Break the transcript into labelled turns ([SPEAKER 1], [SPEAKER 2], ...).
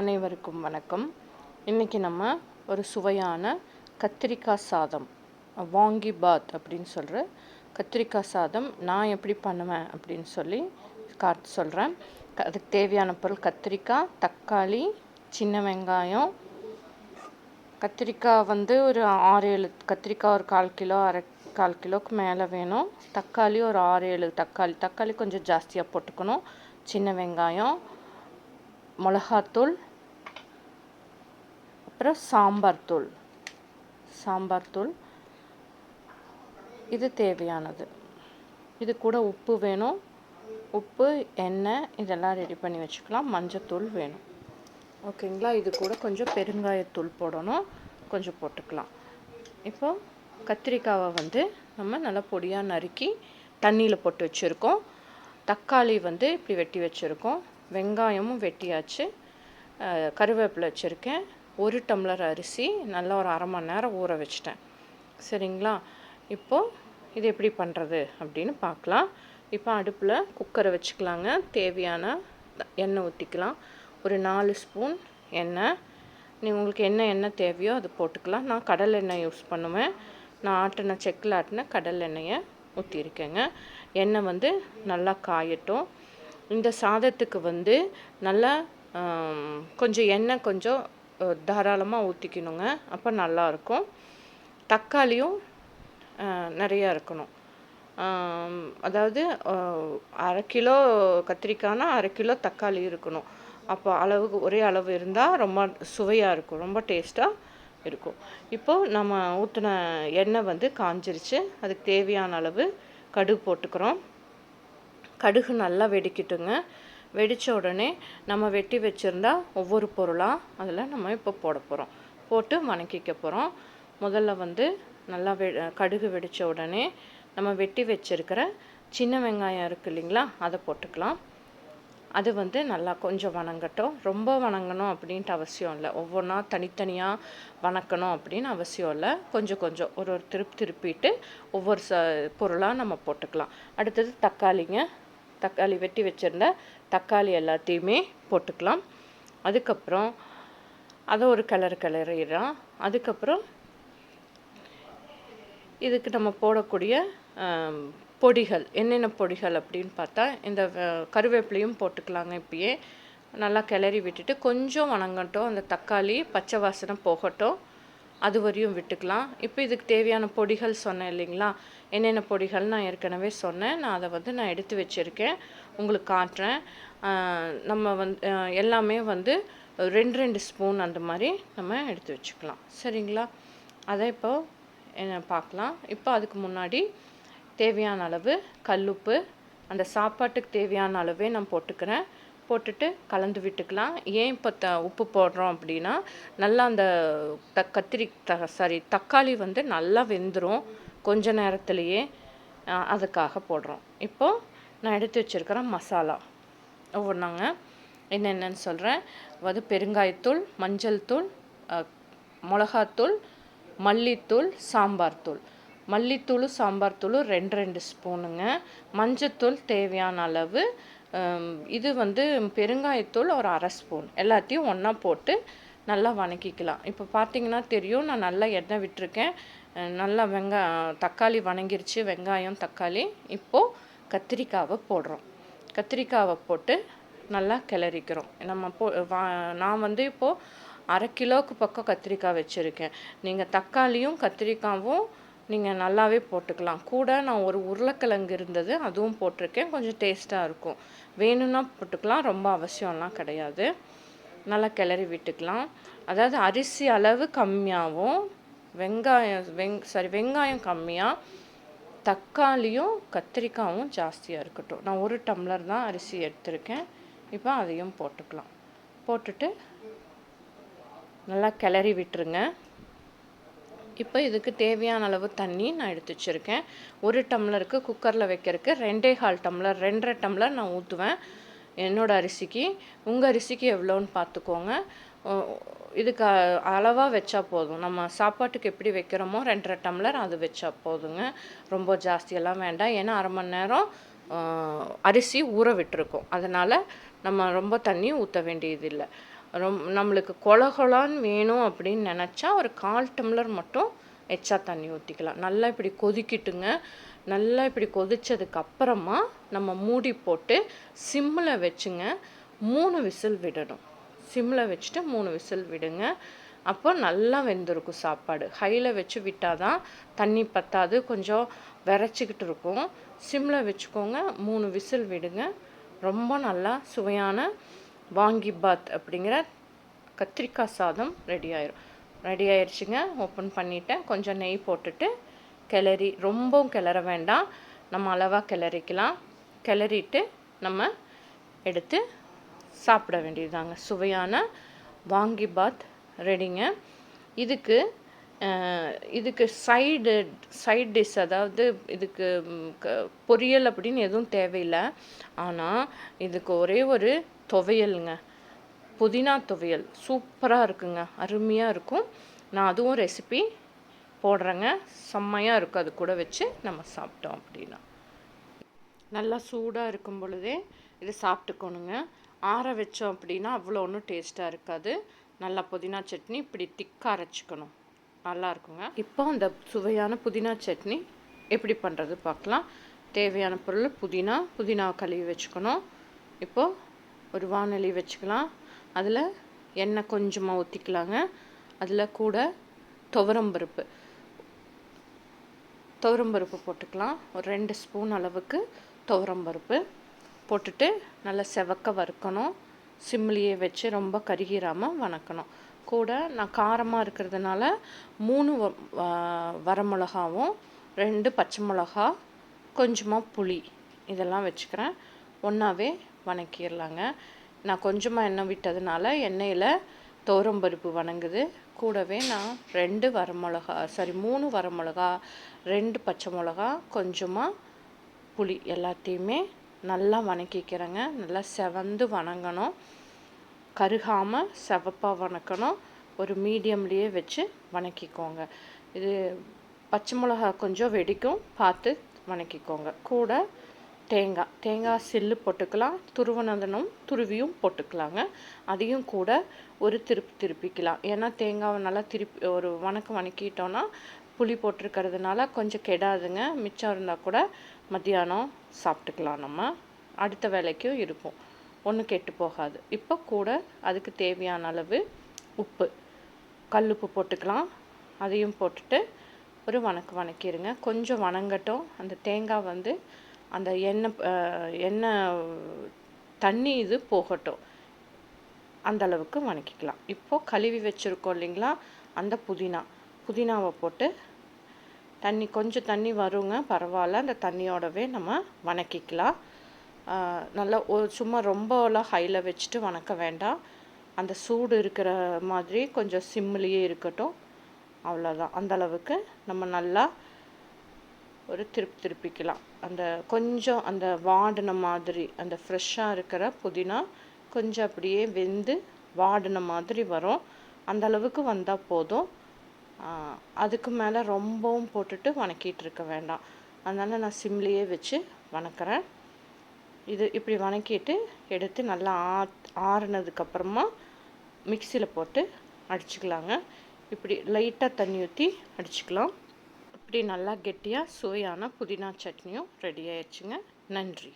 [SPEAKER 1] அனைவருக்கும் வணக்கம். இன்றைக்கி நம்ம ஒரு சுவையான கத்திரிக்காய் சாதம் வாங்கி பாத் அப்படின்னு சொல்கிற கத்திரிக்காய் சாதம் நான் எப்படி பண்ணுவேன் அப்படின்னு சொல்லி காட்டு சொல்கிறேன் அதுக்கு தேவையான பொருள் கத்திரிக்காய் தக்காளி சின்ன வெங்காயம். கத்திரிக்காய் வந்து ஒரு ஆறு ஏழு கத்திரிக்காய் ஒரு கால் கிலோ அரை கால் கிலோக்கு மேலே வேணும். தக்காளி ஒரு ஆறு ஏழு தக்காளி தக்காளி கொஞ்சம் ஜாஸ்தியாக போட்டுக்கணும். சின்ன வெங்காயம் மிளகாத்தூள் அப்புறம் சாம்பார் தூள். சாம்பார் தூள். இது தேவையானது. இது கூட உப்பு வேணும். உப்பு எண்ணெய் இதெல்லாம் ரெடி பண்ணி வச்சுக்கலாம். மஞ்சத்தூள் வேணும். ஓகேங்களா? இது கூட கொஞ்சம் பெருங்காயத்தூள் போடணும். கொஞ்சம் போட்டுக்கலாம். இப்போ கத்திரிக்காவை வந்து நம்ம நல்லா பொடியாக நறுக்கி தண்ணியில் போட்டு வச்சுருக்கோம். தக்காளி வந்து இப்படி வெட்டி வச்சுருக்கோம். வெங்காயமும் வெட்டியாச்சு. கருவேப்பிலை வச்சுருக்கேன். ஒரு டம்ளர் அரிசி நல்லா ஒரு அரை மணி நேரம் ஊற வச்சிட்டேன். சரிங்களா? இப்போது இது எப்படி பண்ணுறது அப்படின்னு பார்க்கலாம். இப்போ அடுப்பில் குக்கரை வச்சுக்கலாங்க. தேவையான எண்ணெய் ஊற்றிக்கலாம் ஒரு நாலு ஸ்பூன் எண்ணெய். நீ உங்களுக்கு என்ன எண்ணெய் தேவையோ அது போட்டுக்கலாம். நான் கடல் எண்ணெய் யூஸ் பண்ணுவேன். நான் ஆட்டின செக்கில் ஆட்டின கடல் எண்ணெயை ஊற்றிருக்கேங்க எண்ணெய் வந்து நல்லா காயட்டும். இந்த சாதத்துக்கு வந்து நல்லா கொஞ்சம் எண்ணெய் கொஞ்சம் தாராளமாக ஊற்றிக்கணுங்க அப்போ நல்லாயிருக்கும் தக்காளியும் நிறையா இருக்கணும். அதாவது அரை கிலோ கத்திரிக்காய்னா அரை கிலோ தக்காளி இருக்கணும். அப்போ அளவுக்கு ஒரே அளவு இருந்தால் ரொம்ப சுவையாக இருக்கும். ரொம்ப டேஸ்ட்டாக இருக்கும். இப்போது நம்ம ஊற்றின எண்ணெய் வந்து காஞ்சிருச்சு. அதுக்கு தேவையான அளவு கடுகு போட்டுக்கிறோம். கடுகு நல்லா வெடிக்கட்டுங்க. வெடித்த உடனே நம்ம வெட்டி வச்சுருந்தா ஒவ்வொரு பொருளாக அதில் நம்ம இப்போ போட போகிறோம் போட்டு வணக்கிக்க போகிறோம் முதல்ல வந்து நல்லா வெ கடுகு வெடித்த உடனே நம்ம வெட்டி வச்சிருக்கிற சின்ன வெங்காயம் இருக்குது இல்லைங்களா அதை போட்டுக்கலாம். அது வந்து நல்லா கொஞ்சம் வணங்கட்டும். ரொம்ப வணங்கணும் அப்படின்ட்டு அவசியம் இல்லை. ஒவ்வொன்றா தனித்தனியாக வணக்கணும் அப்படின்னு அவசியம் இல்லை. கொஞ்சம் கொஞ்சம் ஒரு ஒரு திருப்பி திருப்பிட்டு ஒவ்வொரு ச பொருளாக நம்ம போட்டுக்கலாம். அடுத்தது தக்காளிங்க. தக்காளி வெட்டி வச்சிருந்த தக்காளி எல்லாத்தையுமே போட்டுக்கலாம். அதுக்கப்புறம் அதை ஒரு கலர் கலரிடலாம். அதுக்கப்புறம் இதுக்கு நம்ம போடக்கூடிய பொடிகள் என்னென்ன பொடிகள் அப்படின்னு பார்த்தா இந்த கருவேப்பிலையும் போட்டுக்கலாங்க இப்பயே. நல்லா கிளறி விட்டுட்டு கொஞ்சம் வணங்கட்டும். அந்த தக்காளி பச்சை வாசனை போகட்டும். அது வரையும் விட்டுக்கலாம். இப்போ இதுக்கு தேவையான பொடிகள் சொன்னேன் இல்லைங்களா? என்னென்ன பொடிகள் நான் ஏற்கனவே சொன்னேன். நான் அதை வந்து நான் எடுத்து வச்சுருக்கேன். உங்களுக்கு காட்டுறேன். நம்ம வந்து எல்லாமே வந்து ரெண்டு ரெண்டு ஸ்பூன் அந்த மாதிரி நம்ம எடுத்து வச்சுக்கலாம். சரிங்களா? அதை இப்போ என்ன பார்க்கலாம். இப்போ அதுக்கு முன்னாடி தேவையான அளவு கல்லுப்பு அந்த சாப்பாட்டுக்கு தேவையான அளவே நான் போட்டுக்கிறேன். போட்டுட்டு கலந்து விட்டுக்கலாம். ஏன் இப்போ த உப்பு போடுறோம் அப்படின்னா நல்லா அந்த த கத்திரி த சாரி தக்காளி வந்து நல்லா வெந்துடும் கொஞ்ச நேரத்துலையே அதுக்காக போடுறோம். இப்போது நான் எடுத்து வச்சுருக்கிறேன் மசாலா ஒவ்வொன்றாங்க என்னென்னு சொல்கிறேன் அது பெருங்காயத்தூள் மஞ்சள் தூள் மிளகாத்தூள் மல்லித்தூள் சாம்பார் தூள். மல்லித்தூளும் சாம்பார் தூளும் ரெண்டு ரெண்டு ஸ்பூனுங்க. மஞ்சத்தூள் தேவையான அளவு இது வந்து பெருங்காயத்தூள் ஒரு அரை ஸ்பூன். எல்லாத்தையும் ஒன்றா போட்டு நல்லா வணக்கிக்கலாம். இப்போ பார்த்தீங்கன்னா தெரியும் நான் நல்லா எண்ணெய் விட்டிருக்கேன். நல்லா வெங்காயம் தக்காளி வணங்கிருச்சு வெங்காயம் தக்காளி. இப்போது கத்திரிக்காவை போடுறோம். கத்திரிக்காவை போட்டு நல்லா கிளறிக்கிறோம். நம்ம போ வா நான் வந்து இப்போது அரை கிலோவுக்கு பக்கம் கத்திரிக்காய் வச்சுருக்கேன். நீங்கள் தக்காளியும் கத்திரிக்காவும் நீங்கள் நல்லாவே போட்டுக்கலாம். கூட நான் ஒரு உருளைக்கிழங்கு இருந்தது அதுவும் போட்டிருக்கேன். கொஞ்சம் டேஸ்ட்டாக இருக்கும். வேணும்னா போட்டுக்கலாம் ரொம்ப அவசியம்லாம் கிடையாது. நல்லா கிளறி விட்டுக்கலாம். அதாவது அரிசி அளவு கம்மியாகவும் வெங்காயம் வெங் சாரி வெங்காயம் கம்மியாக தக்காளியும் கத்திரிக்காயும் ஜாஸ்தியாக இருக்கட்டும். நான் ஒரு டம்ளர் தான் அரிசி எடுத்திருக்கேன். இப்போ அதையும் போட்டுக்கலாம். போட்டுட்டு நல்லா கிளறி விட்டுருங்க. இப்போ இதுக்கு தேவையான அளவு தண்ணி நான் எடுத்து வச்சுருக்கேன். ஒரு டம்ளருக்கு குக்கரில் வைக்கிறதுக்கு ரெண்டே கால் டம்ளர் ரெண்டரை டம்ளர் நான் ஊற்றுவேன் என்னோட அரிசிக்கு. உங்கள் அரிசிக்கு எவ்வளோன்னு பார்த்துக்கோங்க. இதுக்கு அளவாக வச்சா போதும். நம்ம சாப்பாட்டுக்கு எப்படி வைக்கிறோமோ ரெண்டரை டம்ளர் அது வச்சா போதுங்க. ரொம்ப ஜாஸ்தியெல்லாம் வேண்டாம். ஏன்னா அரை மணி நேரம் அரிசி ஊற விட்டுருக்கோம். அதனால் நம்ம ரொம்ப தண்ணி ஊற்ற வேண்டியதில்லை. ரொம் நம்மளுக்கு கொலகொலான்னு வேணும் அப்படின்னு நினச்சா ஒரு கால் டம்ளர் மட்டும் எச்சா தண்ணி ஊற்றிக்கலாம் நல்லா இப்படி கொதிக்கிட்டுங்க. நல்லா இப்படி கொதித்ததுக்கு அப்புறமா நம்ம மூடி போட்டு சிம்மில் வச்சுங்க. மூணு விசில் விடணும். சிம்மில் வச்சுட்டு மூணு விசில் விடுங்க. அப்போ நல்லா வெந்திருக்கும் சாப்பாடு. ஹையில் வச்சு விட்டால் தான் தண்ணி பத்தாது. கொஞ்சம் விரைச்சிக்கிட்டு இருக்கும். சிம்மில் வச்சுக்கோங்க. மூணு விசில் விடுங்க. ரொம்ப நல்லா சுவையான பாத் அப்படிங்கிற கத்திரிக்காய் சாதம் ரெடி ஆயிரும். ரெடி ஆயிடுச்சுங்க ஓப்பன் பண்ணிவிட்டேன் கொஞ்சம் நெய் போட்டுட்டு கிளறி ரொம்பவும் கிளற வேண்டாம். நம்ம அளவாக கிளறிக்கலாம். கிளறிட்டு நம்ம எடுத்து சாப்பிட வேண்டியதுதாங்க. சுவையான வாங்கி பாத் ரெடிங்க இதுக்கு இதுக்கு சைடு சைட் டிஷ் அதாவது இதுக்கு பொரியல் அப்படின்னு எதுவும் தேவையில்லை. ஆனால் இதுக்கு ஒரே ஒரு துவையலுங்க. புதினா துவையல். சூப்பராக இருக்குங்க. அருமையாக இருக்கும். நான் அதுவும் ரெசிபி போடுறேங்க. செம்மையாக இருக்கும். அது கூட வச்சு நம்ம சாப்பிட்டோம் அப்படின்னா. நல்லா சூடாக இருக்கும் பொழுதே இது சாப்பிட்டுக்கணுங்க. ஆற வச்சோம் அப்படின்னா அவ்வளோ ஒன்றும் டேஸ்ட்டாக இருக்காது. நல்லா புதினா சட்னி இப்படி திக்காக அரைச்சிக்கணும். நல்லா இருக்குங்க. இப்போ அந்த சுவையான புதினா சட்னி எப்படி பண்ணுறது பார்க்கலாம். தேவையான பொருள் புதினா புதினா கழுவி வச்சுக்கணும். இப்போது ஒரு வானொலி வச்சுக்கலாம். அதில் எண்ணெய் கொஞ்சமாக ஊற்றிக்கலாங்க அதில் கூட துவரம்பருப்பு துவரம்பருப்பு போட்டுக்கலாம். ஒரு ரெண்டு ஸ்பூன் அளவுக்கு துவரம்பருப்பு போட்டுட்டு நல்லா செவக்க வறுக்கணும். சிம்லேயே வச்சு ரொம்ப கருகிராமல் வணக்கணும். கூட நான் காரமாக இருக்கிறதுனால மூணு வரமிளகாவும் ரெண்டு பச்சை மிளகா கொஞ்சமாக புளி இதெல்லாம் வச்சுக்கிறேன். ஒன்றாவே வணக்கிடலாங்க. நான் கொஞ்சமாக எண்ணெய் விட்டதுனால எண்ணெயில் பருப்பு வணங்குது. கூடவே நான் ரெண்டு வரமிளகா சாரி மூணு வரமிளகா ரெண்டு பச்சை மிளகா கொஞ்சமாக புளி எல்லாத்தையுமே நல்லா வணக்கிக்கிறேங்க. நல்லா செவந்து வணங்கணும். கருகாமல் செவப்பாக வணக்கணும். ஒரு மீடியம்லேயே வச்சு வணக்கிக்கோங்க. இது பச்சை மிளகா கொஞ்சம் வெடிக்கும் பார்த்து வணக்கிக்கோங்க. கூட தேங்காய். தேங்காய் சில்லு போட்டுக்கலாம். துருவனதனும் துருவியும் போட்டுக்கலாங்க. அதையும் கூட ஒரு திருப்பி திருப்பிக்கலாம். ஏன்னா தேங்காவை நல்லா திருப்பி ஒரு வணக்கம் வணக்கிட்டோன்னா புளி போட்டிருக்கிறதுனால கொஞ்சம் கெடாதுங்க. மிச்சம் இருந்தால் கூட மத்தியானம் சாப்பிட்டுக்கலாம் நம்ம. அடுத்த வேலைக்கும் இருக்கும். ஒன்றும் கெட்டு போகாது. இப்போ கூட அதுக்கு தேவையான அளவு உப்பு. கல்லுப்பு போட்டுக்கலாம். அதையும் போட்டுட்டு ஒரு வணக்கு வணக்கிடுங்க கொஞ்சம் வணங்கட்டும். அந்த தேங்காய் வந்து அந்த எண்ணெய் எண்ணெய் தண்ணி இது போகட்டும். அந்த அளவுக்கு வணக்கிக்கலாம். இப்போது கழுவி வச்சுருக்கோம் இல்லைங்களா? அந்த புதினா. புதினாவை போட்டு தண்ணி கொஞ்சம் தண்ணி வருங்க பரவாயில்ல. அந்த தண்ணியோடவே நம்ம வணக்கிக்கலாம். நல்லா ஒரு சும்மா ரொம்பலாம் ஹையில் வச்சுட்டு வணக்க வேண்டாம். அந்த சூடு இருக்கிற மாதிரி கொஞ்சம் சிம்மிலேயே இருக்கட்டும். அவ்வளோதான் அந்தளவுக்கு நம்ம நல்லா ஒரு திருப்பி திருப்பிக்கலாம். அந்த கொஞ்சம் அந்த வாடின மாதிரி அந்த ஃப்ரெஷ்ஷாக இருக்கிற புதினா கொஞ்சம் அப்படியே வெந்து வாடின மாதிரி வரும். அந்த அளவுக்கு வந்தால் போதும். அதுக்கு மேலே ரொம்பவும் போட்டுட்டு வணக்கிட்டு இருக்க வேண்டாம். அதனால் நான் சிம்லேயே வச்சு வணக்கிறேன். இது இப்படி வணக்கிட்டு எடுத்து நல்லா ஆ ஆறுனதுக்கப்புறமா மிக்சியில் போட்டு அடிச்சுக்கலாங்க. இப்படி லைட்டாக தண்ணி ஊற்றி அடிச்சுக்கலாம். இப்படி நல்லா கெட்டியாக சுவையான புதினா சட்னியும் ரெடி ஆயிடுச்சுங்க. நன்றி.